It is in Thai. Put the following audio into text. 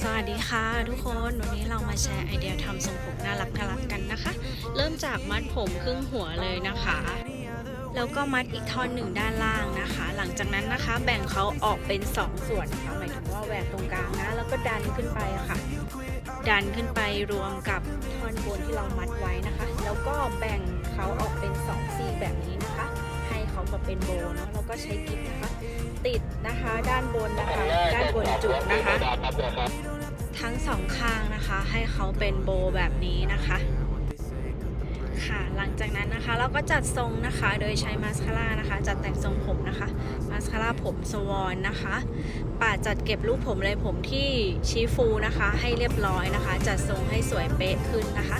สวัสดีค่ะทุกคนวันนี้เรามาแชร์ไอเดียทำทรงผมน่ารักน่ารักกันนะคะ เริ่มจากมัดผมครึ่งหัวเลยนะคะ แล้วก็มัดอีกท่อนหนึ่งด้านล่างนะคะ หลังจากนั้นนะคะ แบ่งเขาออกเป็น 2 ส่วนนะคะหมายถึงว่าแหวกตรงกลางนะ แล้วก็ดันขึ้นไปค่ะ ดันขึ้นไปรวมกับท่อนบนที่เรามัดไว้นะคะ แล้วก็แบ่งเขาออกเป็น 2 ซี่แบบนี้นะคะ ให้เขามาเป็นโบเนาะแล้วก็ใช้กิ๊บนะคะ ติดนะคะด้านบนนะคะ ด้านบนจุกนะคะ ให้เขาเป็นโบแบบนี้นะคะค่ะหลังจากนั้นนะคะเราก็จัดทรงนะคะโดยใช้มาสคาร่านะคะ จัดแต่งทรงผมนะคะมาสคาร่าผมสวอนนะคะป่าดจัดเก็บรูปผมเลยผมที่ชี้ฟูนะคะ ให้เรียบร้อยนะคะ จัดทรงให้สวยเป๊ะขึ้นนะคะ